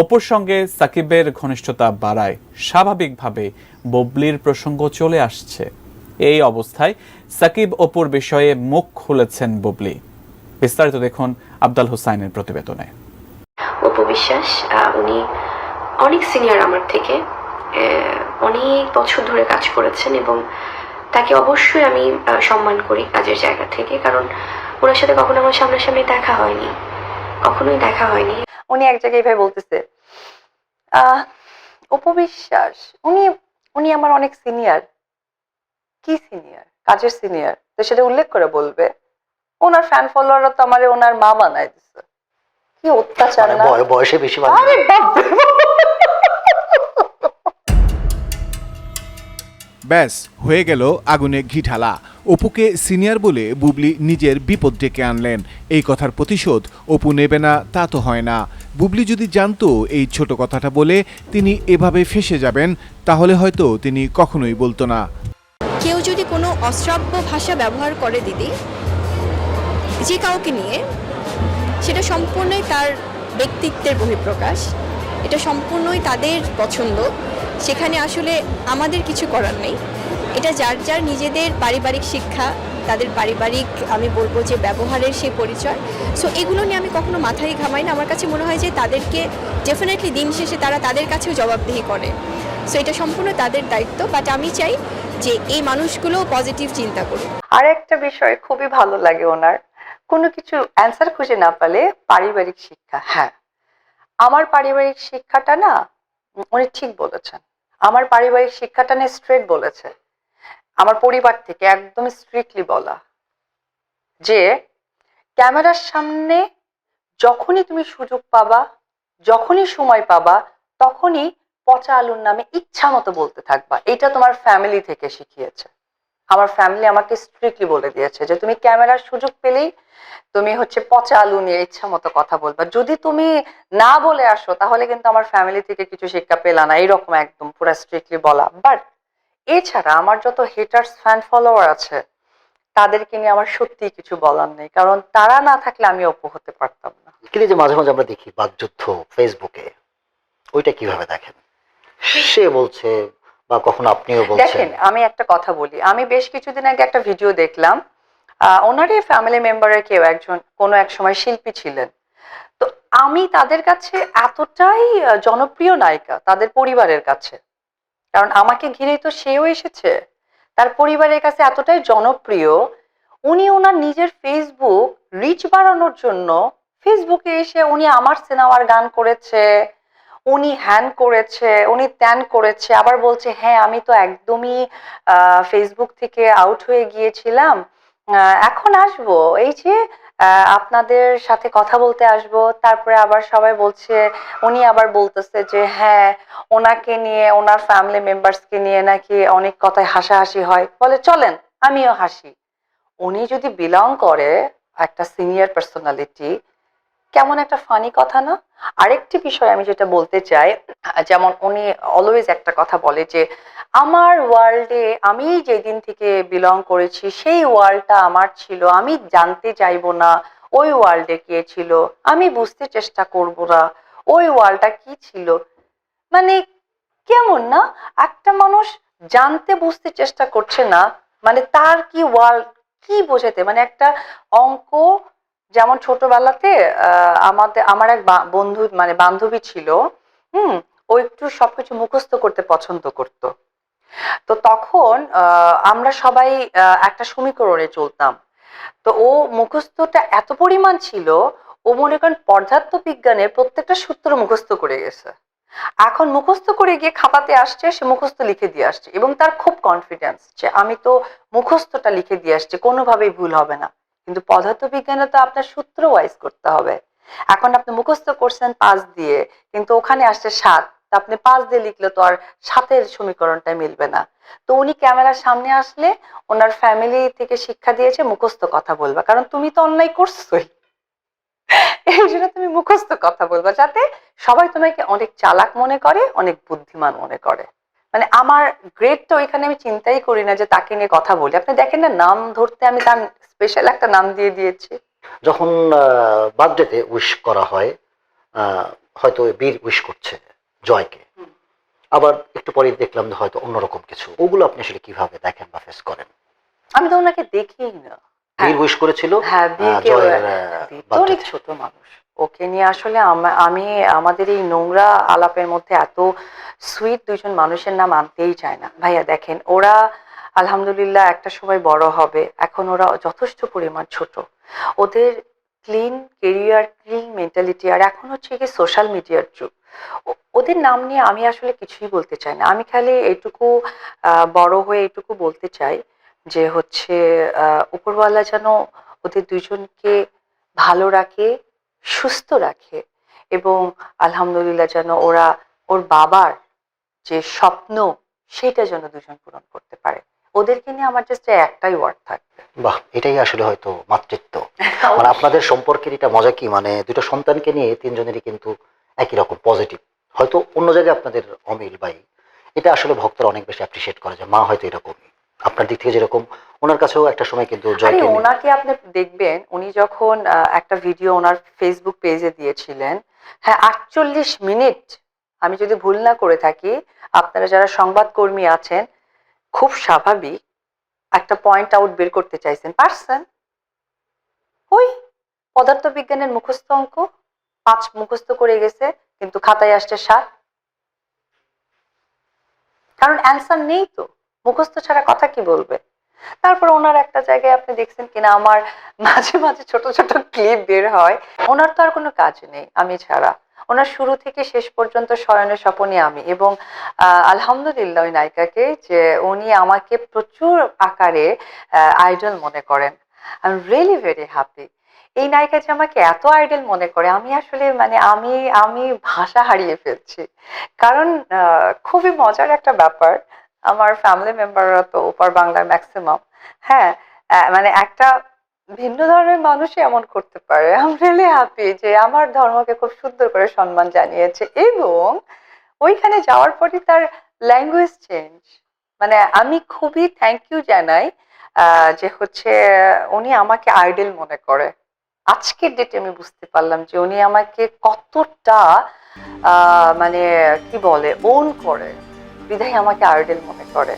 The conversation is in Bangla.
অপুর সঙ্গে সাকিবের ঘনিষ্ঠতা বাড়ায়। স্বাভাবিকভাবে ববলির প্রসঙ্গ চলে আসছে। এই অবস্থায় সাকিব অপুর বিষয়ে মুখ খুলেছেন ববলি। বিস্তারিত দেখুন আব্দাল হুসাইনের প্রতিবেদনে। অপু বিশ্বাস উনি অনেক সিনিয়র আমার থেকে অনেক বছর ধরে কাজ করেছেন এবং তাকে অবশ্যই আমি সম্মান করি কাজের জায়গা থেকে, কারণ ওনার সাথে কখনো আমার সামনাসামনি দেখা হয়নি। কখনোই দেখা হয়নি। উনি এক জায়গায় এভাবে বলতেছে আহ উপবিশ্বাস উনি উনি আমার অনেক সিনিয়র কি সিনিয়র কাজের সিনিয়র তো সেটা উল্লেখ করে বলবে ওনার ফ্যান ফলোয়াররা তো আমার ওনার মা বানায় দিছে। কি অত্যাচার মানে না? বয়সে বেশি মানে আরে ব্যাস হয়ে গেল আগুনে ঘি ঢালা। অপুকে সিনিয়র বলে বুবলি নিজের বিপদ ডেকে আনলেন। এই কথার প্রতিশোধ অপু নেবে না, তা তো হয় না। বুবলি যদি জানতো এই ছোট কথাটা বলে তিনি এভাবে ফেসে যাবেন, তাহলে হয়তো তিনি কখনোই বলতো না। কেউ যদি কোনো অশ্রাব্য ভাষা ব্যবহার করে দিদি, যে কাউকে নিয়ে, সেটা সম্পূর্ণই তার ব্যক্তিত্বের বহিঃপ্রকাশ। এটা সম্পূর্ণই তাদের পছন্দ। সেখানে আসলে আমাদের কিছু করার নেই। এটা যার যার নিজেদের পারিবারিক শিক্ষা, তাদের পারিবারিক, আমি বলব যে ব্যবহারের সেই পরিচয়। সো এগুলো নিয়ে আমি কখনো মাথায় ঘামাই না। আমার কাছে মনে হয় যে তাদেরকে ডেফিনেটলি দিন শেষে তারা তাদের কাছেও জবাবদিহি করে। সো এটা সম্পূর্ণ তাদের দায়িত্ব। বাট আমি চাই যে এই মানুষগুলো পজিটিভ চিন্তা করুক। আর একটা বিষয় খুবই ভালো লাগে ওনার। কোনো কিছু অ্যান্সার খুঁজে না পেলে পারিবারিক শিক্ষা হ্যাঁ। আমার পারিবারিক শিক্ষাটা না উনি ঠিক বলেছেন। আমার পারিবারিক শিক্ষাটা না স্ট্রেট বলেছে। আমার পরিবার থেকে একদম স্ট্রিক্টলি বলা যে ক্যামেরার সামনে যখনই তুমি সুযোগ পাবা, যখনই সময় পাবা, তখনই পচা আলুর নামে ইচ্ছা মতো বলতে থাকবা। এটা তোমার ফ্যামিলি থেকে শিখিয়েছে। আমার ফ্যামিলি আমাকে স্ট্রিক্টলি বলে দিয়েছে যে তুমি ক্যামেরার সুযোগ পেলেই তুমি হচ্ছে পচা আলু নিয়ে ইচ্ছা মতো কথা বলবা। যদি তুমি না বলে আসো, তাহলে কিন্তু আমার ফ্যামিলি থেকে কিছু শিক্ষা পেলা না। এইরকম একদম পুরো স্ট্রিক্টলি বলা। বাট এছাড়া আমার যত হেটার্স ফ্যান ফলোয়ার আছে তাদেরকে নিয়ে আমার সত্যিই কিছু বলার নেই কারণ তারা না থাকলে আমি অপ হতে পারতাম না। কিন্তু যে মাঝে মাঝে আমরা দেখি বাকযুদ্ধ ফেসবুকে ওইটা কীভাবে দেখেন? সে বলছে বা কখনো আপনিও বলছেন। দেখেন আমি একটা কথা বলি আমি বেশ কিছুদিন আগে একটা ভিডিও দেখলাম আহ, ওনারই ফ্যামিলি মেম্বারের কেউ একজন কোনো এক সময় শিল্পী ছিলেন। তো আমি তাদের কাছে এতটাই জনপ্রিয় নায়িকা তাদের পরিবারের কাছে। কারণ আমাকে ঘিরেই তো সেও এসেছে। তার পরিবারের কাছে এতটাই জনপ্রিয়, উনি ওনার নিজের ফেসবুক রিচ বাড়ানোর জন্য ফেসবুকে এসে উনি আমার সিনেমার গান করেছে, উনি হ্যান করেছে, উনি ত্যান করেছে, আবার বলছে হ্যাঁ আমি তো একদমই ফেসবুক থেকে আউট হয়ে গিয়েছিলাম এখন আসব। এই যে আপনাদের সাথে কথা বলতে আসব। তারপরে আবার সবাই বলছে, উনি আবার বলতেছে যে হ্যাঁ ওনাকে নিয়ে, ওনার ফ্যামিলি মেম্বার্সকে নিয়ে নাকি অনেক কথায় হাসাহাসি হয়। বলে, চলেন, আমিও হাসি। উনি যদি বিলং করে একটা সিনিয়র পার্সোনালিটি কেমন একটা ফানি কথা না? আরেকটি বিষয় আমি যেটা বলতে চাই, যেমন উনি অলওয়েজ একটা কথা বলে যে আমার ওয়ার্ল্ডে আমি যেদিন থেকে বিলং করেছি, সেই ওয়ার্ল্ডটা আমার ছিল। আমি জানতে চাইব না ওই ওয়ার্ল্ডে কে ছিল। আমি বুঝতে চেষ্টা করব না ওই ওয়ার্ল্ডটা কি ছিল। মানে কেমন না? একটা মানুষ জানতে, বুঝতে চেষ্টা করছে না মানে তার কি ওয়ার্ল্ড কি বোঝাতে? মানে একটা অঙ্ক, যেমন ছোটবেলাতে আমাদের, আমার এক বন্ধু মানে বান্ধবী ছিল, হুম, ও একটু সবকিছু মুখস্থ করতে পছন্দ করত। তো তখন আমরা সবাই একটা সমীকরণে চলতাম। তো ও মুখস্থটা এত পরিমাণ ছিল, ও মনে করেন পদার্থ বিজ্ঞানের প্রত্যেকটা সূত্র মুখস্থ করে গেছে। এখন মুখস্থ করে গিয়ে খাতাতে আসছে, সে মুখস্থ লিখে দিয়ে আসছে এবং তার খুব কনফিডেন্স যে আমি তো মুখস্থটা লিখে দিয়ে আসছি, কোনোভাবেই ভুল হবে না। কিন্তু পদার্থ বিজ্ঞানে তো আপনার সূত্র ওয়াইজ করতে হবে। এখন আপনি মুখস্থ করছেন পাঁচ দিয়ে, কিন্তু ওখানে আসছে সাত। তা আপনি পাঁচ দিয়ে লিখলে তো আর সাতের সমীকরণটা মিলবে না। তো উনি ক্যামেরার সামনে আসলে ওনার ফ্যামিলি থেকে শিক্ষা দিয়েছে, মুখস্থ কথা বলবা। কারণ তুমি তো অন্যায় করছোই। এই জন্য তুমি মুখস্থ কথা বলবা, যাতে সবাই তোমাকে অনেক চালাক মনে করে, অনেক বুদ্ধিমান মনে করে। মানে আমার গ্রেড তো ওইখানে আমি চিন্তাই করি না যে তাকে নিয়ে কথা বলি। আপনি দেখেন না, নাম ধরতে আমি তার স্পেশাল একটা নাম দিয়ে দিয়েছি। যখন বার্থডেতে উইশ করা হয় হয়তো বীর উইশ করছে। জয়কে। আবার একটু পরে দেখলাম হয়তো অন্যরকম কিছু। ওগুলো আপনি আসলে কীভাবে দেখেন বা ফেস করেন? আমি তো ওনাকে দেখিই না। বীর উইশ করেছিল? হ্যাঁ বীর অনেক ছোট মানুষ। ওকে নিয়ে আসলে আম- আমি আমাদের এই নোংরা আলাপের মধ্যে এত সুইট দুজন মানুষের নাম আনতেই চায় না। ভাইয়া দেখেন ওরা আলহামদুলিল্লাহ একটা সময় বড় হবে। এখন ওরা যথেষ্ট পরিমাণ ছোট। ওদের ক্লিন কেরিয়ার ক্লিন মেন্টালিটি আর এখন হচ্ছে কি সোশ্যাল মিডিয়ার যুগ। ওদের নাম নিয়ে আমি আসলে কিছুই বলতে চাই না। আমি খালি এইটুকু আহ, বড় হয়ে এইটুকু বলতে চাই যে হচ্ছে আহ, উপরওয়ালা যেন ওদের দুজনকে ভালো রাখে সুস্থ রাখে এবং আলহামদুলিল্লাহ যেন ওরা ওর বাবার যে স্বপ্ন সেটা যেন দুজন পূরণ করতে পারে। ওদেরকে নিয়ে আমার জাস্ট একটাই ওয়ার্ড থাকবে। বাহ এটাই আসলে হয়তো মাতৃত্ব। মানে আপনাদের সম্পর্কের এটা মজা কি? মানে দুটো সন্তানকে নিয়ে তিনজনেরই কিন্তু একই রকম পজিটিভ হয়তো অন্য জায়গায় আপনাদের অমিল বাই এটা আসলে ভক্তরা অনেক বেশি অ্যাপ্রিসিয়েট করে যে মা হয়তো এরকমই। আপনার দিক থেকে যেরকম ওনার কাছেও একটা সময় কিন্তু জয়কে ওনাকে আপনি দেখবেন উনি যখন একটা ভিডিও ওনার ফেসবুক পেজে দিয়েছিলেন হ্যাঁ আটচল্লিশ মিনিট আমি যদি ভুল না করে থাকি আপনারা যারা সংবাদকর্মী আছেন খুব স্বাভাবিক একটা পয়েন্ট আউট বের করতে চাইছেন। পারছেন? ওই পদার্থবিজ্ঞানের মুখস্থ অঙ্ক? পাঁচ মুখস্থ করে গেছে, কিন্তু খাতায় আসছে সাত। কারণ অ্যান্সার নেই তো। মুখস্থ ছাড়া কথা কি বলবে? তারপর ওনার একটা জায়গায় আপনি দেখছেন কিনা, আমার মাঝে মাঝে ছোট ছোট ক্লিপ বের হয়। ওনার তো আর কোনো কাজ নেই, আমি ছাড়া। ওনার শুরু থেকে শেষ পর্যন্ত শয়নের স্বপনই আমি এবং আলহামদুলিল্লাহ নায়িকাকে যে উনি আমাকে প্রচুর আকারে আইডল মনে করেন। I am really very happy এই নায়িকা যে আমাকে এত আইডল মনে করে, আমি আসলে মানে আমি আমি ভাষা হারিয়ে ফেলছি। কারণ খুবই মজার একটা ব্যাপার, আমার ফ্যামিলি মেম্বাররা তো ওপার বাংলার ম্যাক্সিমাম হ্যাঁ মানে একটা ভিন্ন ধর্মের মানুষই এমন করতে পারে। আম রিয়েলি হ্যাপি যে আমার ধর্মকে খুব সুন্দর করে সম্মান জানিয়েছে এবং ওইখানে যাওয়ার পরই তার ল্যাঙ্গুয়েজ চেঞ্জ মানে আমি খুবই থ্যাংক ইউ জানাই যে হচ্ছে উনি আমাকে আইডল মনে করে। আজকের ডেটে আমি বুঝতে পারলাম যে উনি আমাকে কতটা মানে কি বলে ওন করে। বিধায় আমাকে আইডল মনে করে।